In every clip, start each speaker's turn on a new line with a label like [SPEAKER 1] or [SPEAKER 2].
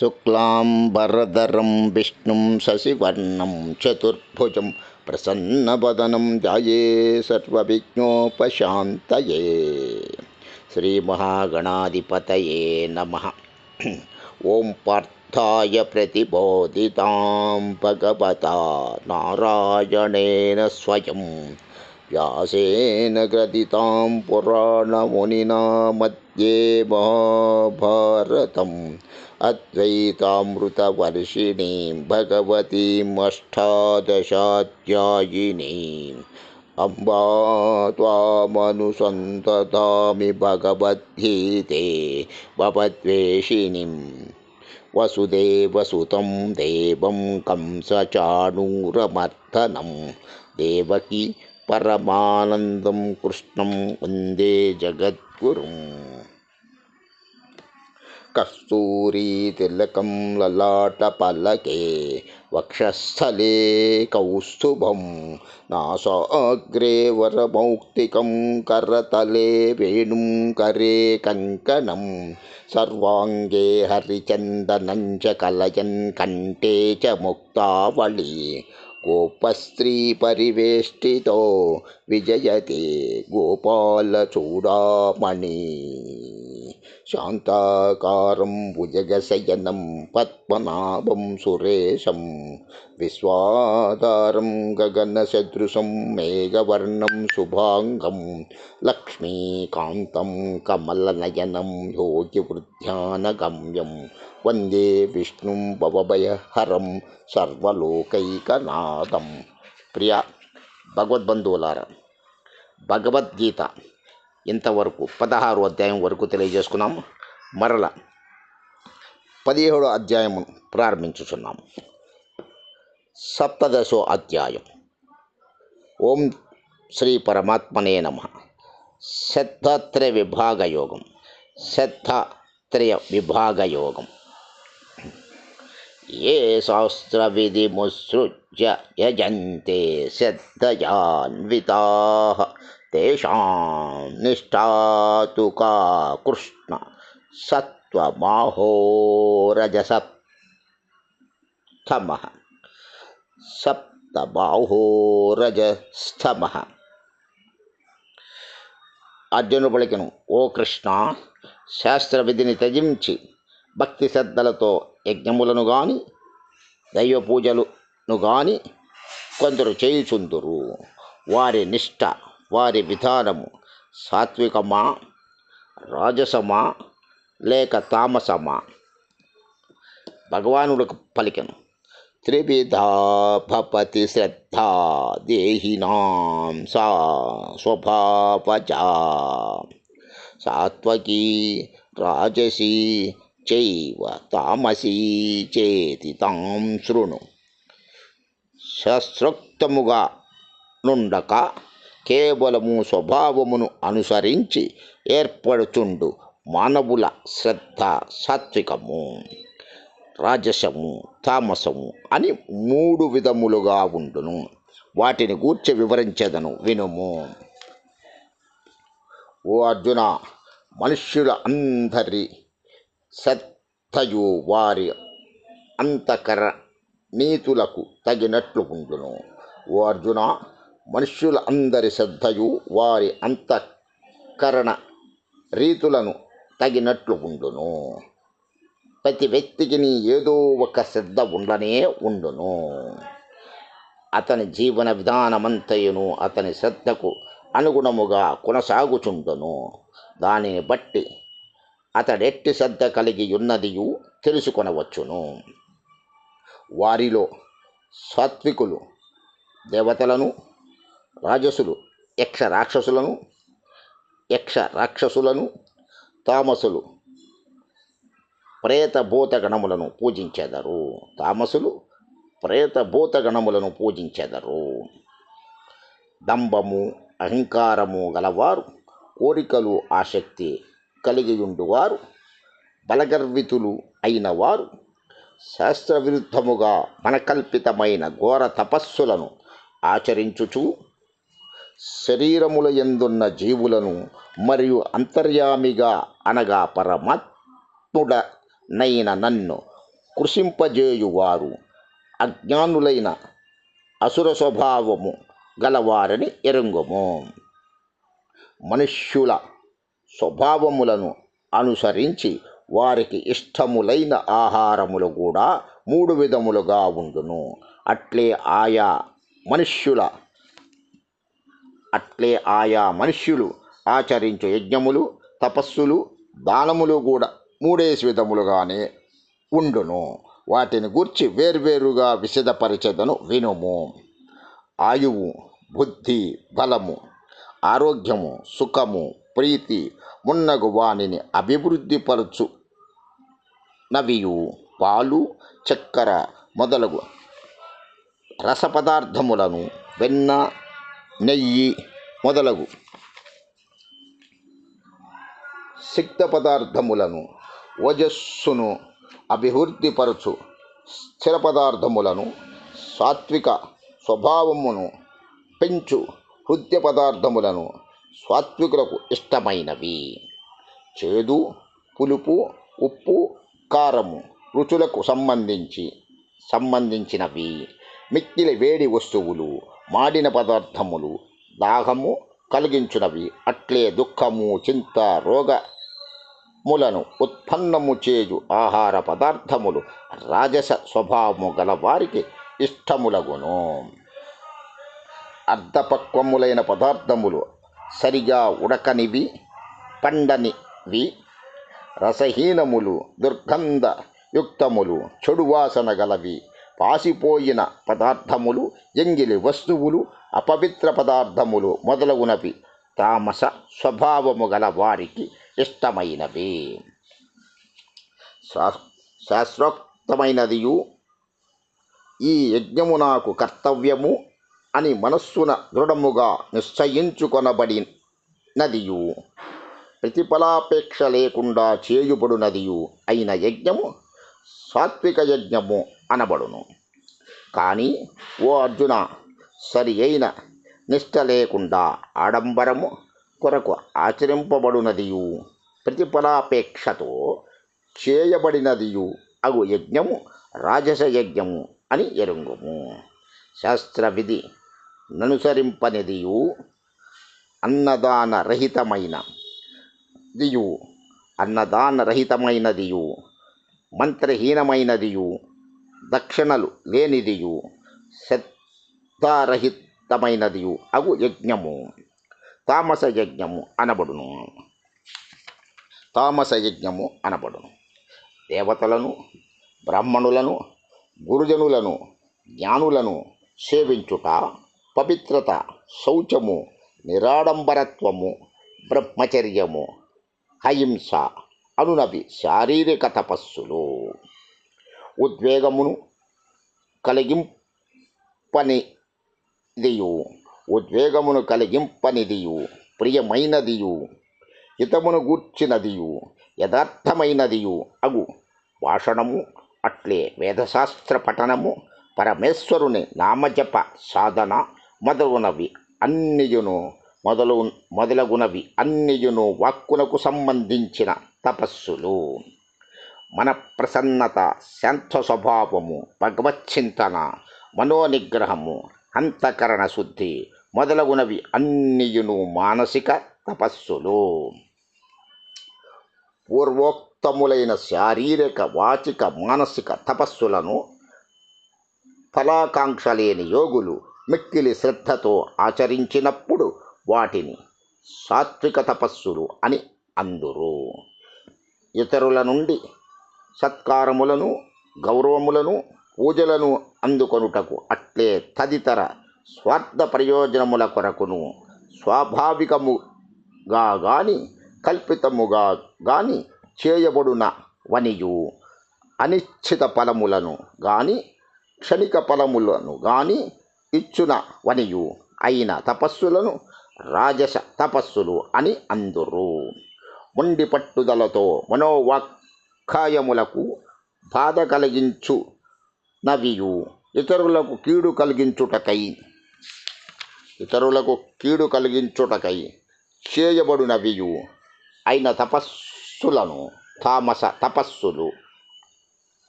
[SPEAKER 1] शुक्लांबरधरम विष्णु शशिवर्ण चतुर्भुज प्रसन्न वदनम जाये सर्विघ्नोपात श्री महागणाधिपत नम। ओं पार्थाय प्रतिबोधिता भगवता नारायणेन स्वयं। व्यासेन ग्रथितां पुराणमुनिना मध्ये महाभारतम्। अद्वैतामृतवर्षिणीं भगवतीमष्टादशाध्यायिनीम् अम्बा त्वामनुसन्ततामि भगवद्गीते भवद्वेषिणीं वसुदेवसुतं देवं कंसचाणूरमर्दनं। देवकी परमानन्दं कृष्णं वन्दे जगद्गुरुम्। కస్తూరీతిలకం లలాటపలకే వక్షస్థలే కౌస్తుభం. నాసాగ్రే వరమౌక్తికం కరతలే వేణుం కరే కంకణం. సర్వాంగే హరిచందనం చ కలయన్ కంఠే చ ముక్తావళి. గోపస్త్రీ పరివేష్టితో విజయతే గోపాలచూడామణి శాంతాకారం భుజగశయనం పద్మనాభం సురేశం విశ్వాధారం గగనసదృశం మేఘవర్ణం శుభాంగం లక్ష్మీకాంతం కమలనయనం యోగివృద్ధ్యానగమ్యం వందే విష్ణుం భవభయహరం సర్వలోకైకనాథం ప్రియ భగవద్బంధువులారా భగవద్గీత ఇంతవరకు పదహారు అధ్యాయం వరకు తెలియజేసుకున్నాం మరల పదిహేడో అధ్యాయము ప్రారంభించుచున్నాము. సప్తదశో అధ్యాయం. ఓం శ్రీ పరమాత్మనే నమ. శ్రద్ధత్రయ విభాగ యోగం. విభాగయోగం విభాగ యోగం. ఏ శాస్త్రవిధిముసృజ్య యజంతే శ్రద్ధయాన్వితా తేషాం నిష్ఠాతు కా కృష్ణ సత్వమాహోరజసప్తమ సప్తబాహోరజస్థమ అర్జునుడు పలికను ఓ కృష్ణ శాస్త్ర విధిని త్యజించి భక్తి శ్రద్ధలతో యజ్ఞములను గాని దైవ పూజలును గాని కొందరు చేయుచుందురు. వారి నిష్ట వారి విధానము సాత్వికమా రాజసమా లేక తామసమా? భగవానుడికి పలికను. త్రివిధా భపతి శ్రద్ధా దేహినాం సా స్వభావజా. సాత్వకీ రాజసీ చైవ తామసీ చేతి తాం శృణు. శస్త్రోక్తముగా నుండక కేవలము స్వభావమును అనుసరించి ఏర్పడుచుండు మానవుల శ్రద్ధ సాత్వికము. రాజసము తామసము అని మూడు విధములుగా ఉండును. వాటిని గూర్చి వివరించదను వినుము. ఓ అర్జున మనుష్యుల అందరి శ్రద్ధయు వారి అంతకర నీతులకు తగినట్లు ఉండును. ఓ అర్జున మనుష్యులందరి శ్రద్ధయు వారి అంతఃకరణ రీతులను తగినట్లు ఉండును. ప్రతి వ్యక్తికి నీ ఏదో ఒక శ్రద్ధ ఉండనే ఉండును. అతని జీవన విధానమంతయును అతని శ్రద్ధకు అనుగుణముగా కొనసాగుచుండును. దానిని బట్టి అతడెట్టి శ్రద్ధ కలిగి ఉన్నదియు తెలుసుకొనవచ్చును. వారిలో సాత్వికులు దేవతలను రాజసులు యక్ష రాక్షసులను యక్ష రాక్షసులను తామసులు ప్రేత భూతగణములను పూజించెదరు. తామసులు ప్రేతభూత గణములను పూజించెదరు. దంభము అహంకారము గలవారు కోరికలు ఆసక్తి కలిగియుండువారు బలగర్వితులు అయిన వారు శాస్త్రవిరుద్ధముగా మనకల్పితమైన ఘోర తపస్సులను ఆచరించుచు శరీరముల ఎందున్న జీవులను మరియు అంతర్యామిగా అనగా పరమాత్ముడనైన నన్ను కృషింపజేయువారు. అజ్ఞానులైన అసుర స్వభావము గలవారని ఎరుంగము. మనుష్యుల స్వభావములను అనుసరించి వారికి ఇష్టములైన ఆహారములు కూడా మూడు విధములుగా ఉండును. అట్లే ఆయా మనుష్యుల అట్లే ఆయా మనుష్యులు ఆచరించు యజ్ఞములు తపస్సులు దానములు కూడా మూడేసి విధములుగానే ఉండును. వాటిని గూర్చి వేర్వేరుగా విశదపరిచదను వినుము. ఆయువు బుద్ధి బలము ఆరోగ్యము సుఖము ప్రీతి మున్నగు వానిని అభివృద్ధిపరచు నవియు. పాలు చక్కెర మొదలగు రసపదార్థములను వెన్న నెయ్యి మొదలగు. సిక్త పదార్థములను ఓజస్సును అభివృద్ధిపరచు స్థిర పదార్థములను సాత్విక స్వభావమును పెంచు హృదయ పదార్థములను సాత్వికులకు ఇష్టమైనవి. చేదు పులుపు ఉప్పు కారము రుచులకు సంబంధించి సంబంధించినవి. మిక్కిలి వేడి వస్తువులు మాడిన పదార్థములు దాహము కలిగించునవి. అట్లే దుఃఖము చింత రోగములను ఉత్పన్నము చేయు ఆహార పదార్థములు రాజస స్వభావము గల వారికి ఇష్టములగును. అర్ధపక్వములైన పదార్థములు సరిగా ఉడకనివి పండనివి. రసహీనములు దుర్గంధ యుక్తములు చెడు వాసన గలవి. పాసిపోయిన పదార్థములు ఎంగిలి వస్తువులు అపవిత్ర పదార్థములు మొదలగునవి. తామస స్వభావము గల వారికి ఇష్టమైనవి. శాస్త్రోక్తమైనదియు. ఈ యజ్ఞము నాకు కర్తవ్యము అని మనస్సున దృఢముగా నిశ్చయించుకొనబడినదియు. ప్రతిఫలాపేక్ష లేకుండా చేయుబడునదియు అయిన యజ్ఞము సాత్విక యజ్ఞము అనబడును. కానీ ఓ అర్జున సరి అయిన నిష్ట లేకుండా ఆడంబరము కొరకు ఆచరింపబడునదియు. ప్రతిఫలాపేక్షతో చేయబడినదియు అగు యజ్ఞము రాజస యజ్ఞము అని ఎరుంగుము. శాస్త్ర విధి ననుసరింపనిదియు అన్నదాన రహితమైన దియు అన్నదాన రహితమైనదియు మంత్రహీనమైనదియు దక్షిణలు లేనిదియు శ్రద్ధారహితమైనదియు అగు యజ్ఞము తామస యజ్ఞము అనబడును. తామస యజ్ఞము అనబడును. దేవతలను బ్రాహ్మణులను గురుజనులను జ్ఞానులను సేవించుట పవిత్రత శౌచము నిరాడంబరత్వము బ్రహ్మచర్యము అహింస అనునవి శారీరక తపస్సులు. ఉద్వేగమును కలిగింపనిదియు. ఉద్వేగమును కలిగింపనిదియు. ప్రియమైనదియు. హితమును గూర్చినదియు. యథార్థమైనదియు. అగు. భాషణము అట్లే. వేదశాస్త్ర పఠనము పరమేశ్వరుని నామజప సాధన మొదలునవి అన్నియును మొదలు మొదలగునవి అన్నియును వాక్కునకు సంబంధించిన తపస్సులు. మన ప్రసన్నత శాంత స్వభావము భగవచ్చింతన మనోనిగ్రహము అంతఃకరణ శుద్ధి మొదలగునవి అన్నియును మానసిక తపస్సులు. పూర్వోక్తములైన శారీరక వాచిక మానసిక తపస్సులను ఫలాకాంక్ష లేని యోగులు మిక్కిలి శ్రద్ధతో ఆచరించినప్పుడు వాటిని సాత్విక తపస్సులు అని అందురు. ఇతరుల నుండి సత్కారములను గౌరవములను పూజలను అందుకొనుటకు అట్లే తదితర స్వార్థ ప్రయోజనముల కొరకును స్వాభావికముగా గాని కల్పితముగా గాని చేయబడున వనియు. అనిశ్చిత ఫలములను గాని క్షణిక ఫలములను గాని ఇచ్చున వనియు. అయిన తపస్సులను రాజస తపస్సులు అని అందురు. మొండి పట్టుదలతో దుఃఖాయములకు బాధ కలిగించు నవియు. ఇతరులకు కీడు కలిగించుటకై. ఇతరులకు కీడు కలిగించుటకై చేయబడినవియు అయిన తపస్సులను తామస తపస్సులు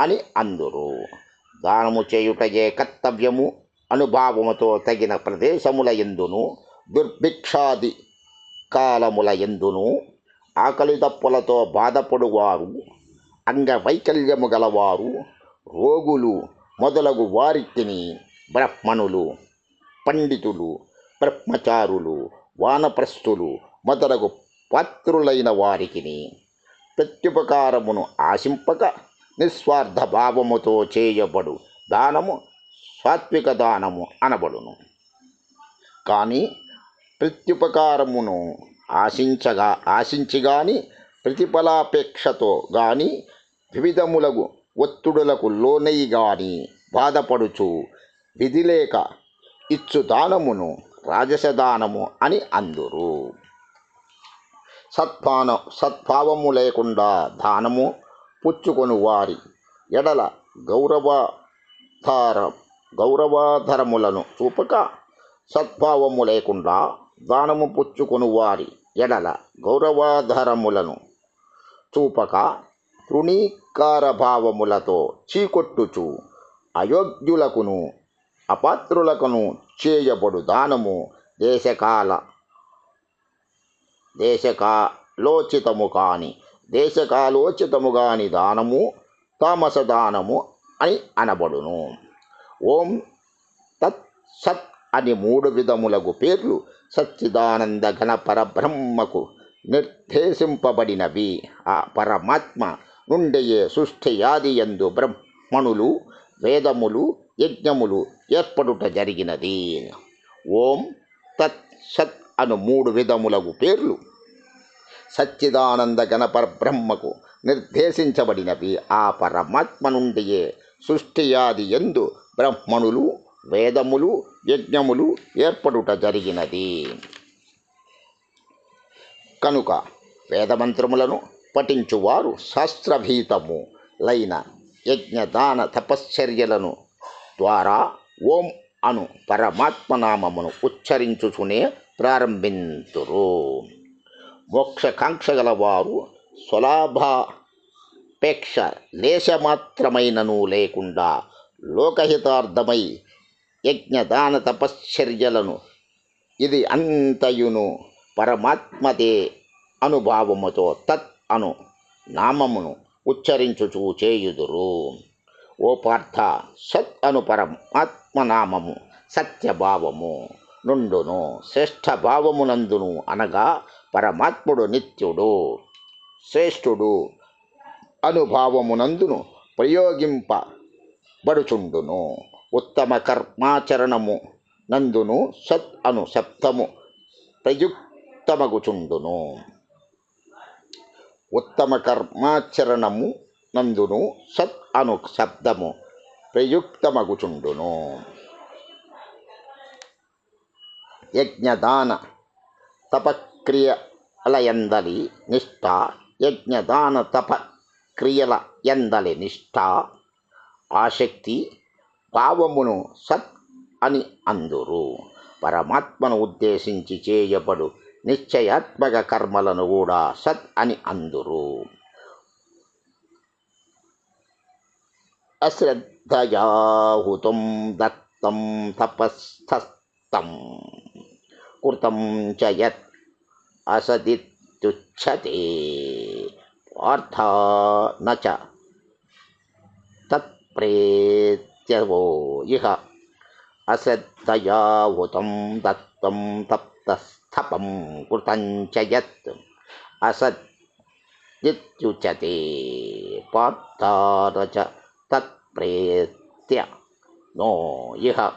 [SPEAKER 1] అని అందురు. దానము చేయుటయే కర్తవ్యము అనుభావముతో తగిన ప్రదేశముల ఎందును దుర్భిక్షాది కాలముల ఎందును ఆకలి దప్పులతో బాధపడువారు అంగవైకల్యము గలవారు రోగులు మొదలగు వారికిని బ్రహ్మణులు పండితులు బ్రహ్మచారులు వానప్రస్థులు మొదలగు పాత్రులైన వారికిని ప్రత్యుపకారమును ఆశింపక నిస్వార్థ భావముతో చేయబడు దానము సాత్విక దానము అనబడును. కానీ ప్రత్యుపకారమును ఆశించగా ఆశించి కానీ ప్రతిఫలాపేక్షతో కానీ వివిధములగు ఒత్తుడులకు లోనై గాని బాధపడుచు విధి లేక ఇచ్చు దానమును రాజస దానము అని అందురు. సత్పాన సద్భావము లేకుండా దానము పుచ్చుకొని వారి ఎడల గౌరవాధార గౌరవాధరములను చూపక సద్భావము లేకుండా దానము పుచ్చుకొని వారి ఎడల గౌరవాధరములను చూపక తృణీకార భావములతో చీకొట్టుచు అయోగ్యులకును అపాత్రులకును చేయబడు దానము దేశకాల దేశకాలోచితము కాని దేశకాలోచితము కాని దానము తామస దానము అని అనబడును. ఓం తత్ సత్ అని మూడు విధములగు పేర్లు సచ్చిదానంద ఘన పరబ్రహ్మకు నిర్దేశింపబడినవి. ఆ పరమాత్మ నుండియే సృష్టియాది యందు బ్రహ్మణులు వేదములు యజ్ఞములు ఏర్పడుట జరిగినది. ఓం తత్ సత్ అను మూడు విధములగు పేర్లు. సచ్చిదానంద గణపర బ్రహ్మకు నిర్దేశించబడినవి. ఆ పరమాత్మ నుండియే సృష్టియాది ఎందు బ్రహ్మణులు వేదములు యజ్ఞములు ఏర్పడుట జరిగినది. కనుక వేదమంత్రములను పఠించువారు శాస్త్రభీతము లైన యజ్ఞదాన తపశ్చర్యలను ద్వారా ఓం అను పరమాత్మనామమును ఉచ్చరించుచునే ప్రారంభింతురు. మోక్షకాంక్ష గలవారు స్వలాభాపేక్ష లేశమాత్రమైనను లేకుండా లోకహితార్థమై యజ్ఞదాన తపశ్చర్యలను ఇది అంతయును పరమాత్మదే అనుభావముతో తత్ అను నామమును ఉచ్చరించుచూ చేయుదురు. ఓ పార్థ సత్ అను పరమాత్మనామము సత్యభావము నుండును శ్రేష్ఠ భావమునందును అనగా పరమాత్ముడు నిత్యుడు. శ్రేష్ఠుడు అనుభావమునందును ప్రయోగింపబడుచుండును. ఉత్తమ కర్మాచరణము నందును సత్ అను శబ్దము ప్రయుక్తమగుచుండును. ఉత్తమ కర్మాచరణము నందును సత్ అను శబ్దము ప్రయుక్తమగుచుండును. యజ్ఞదాన తపక్రియల ఎందలి నిష్ఠ యజ్ఞదాన తప క్రియల ఎందలి నిష్ఠ ఆసక్తి భావమును సత్ అని అందురు. పరమాత్మను ఉద్దేశించి చేయబడు నిశ్చయాత్మక కర్మలను కూడా సత్ అని అందురు అశ్రద్ధయాహుతం దత్తం తపస్థస్థం కృతం చ యత్ అసదిత్యుచ్యతే పార్థ న చ తత్ప్రేత్యవో ఇహ అశ్రద్ధయాహుతం దత్తం తప్తస్థపం తపం కృతంచయత్ యత్ అసదిత్యుచ్యతే తత్ప్రేత్య నో ఇహ.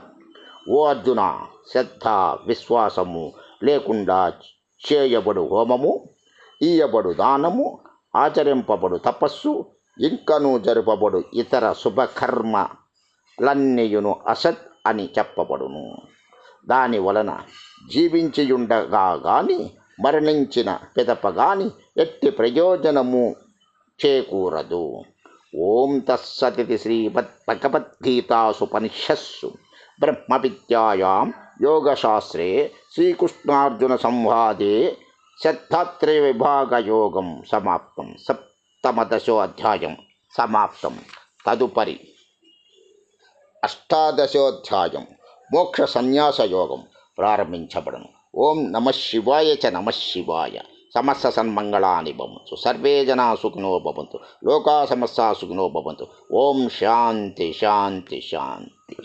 [SPEAKER 1] ఓ అర్జున శ్రద్ధ విశ్వాసము లేకుండా చేయబడు హోమము ఇయ్యబడు దానము ఆచరింపబడు తపస్సు ఇంకను జరుపబడు ఇతర శుభకర్మలన్నీయును అసత్ అని చెప్పబడును. దాని వలన జీవించియుండగా గాని మరణించిన పిదప గాని ఎట్టి ప్రయోజనము చేకూరదు. ఓం తస్సతి శ్రీమద్భగవద్గీతాసుపనిషత్సు బ్రహ్మ విద్యాయాం యోగశాస్త్రే శ్రీకృష్ణార్జున సంవాదే శతాత్రేయ విభాగయోగం సమాప్తం. సప్తమదశో అధ్యాయం సమాప్తం. తదుపరి అష్టాదశోధ్యాయం మోక్ష సన్యాస యోగం. ప్రారంభించబడను. ఓం నమ శివాయ చ నమ శివాయ. సమస్త సన్మంగళాని భవంతు సర్వే జనా సుఖినో భవంతు. లోకా సమస్త సుఖినో భవంతు. ఓం శాంతి శాంతి శాంతి.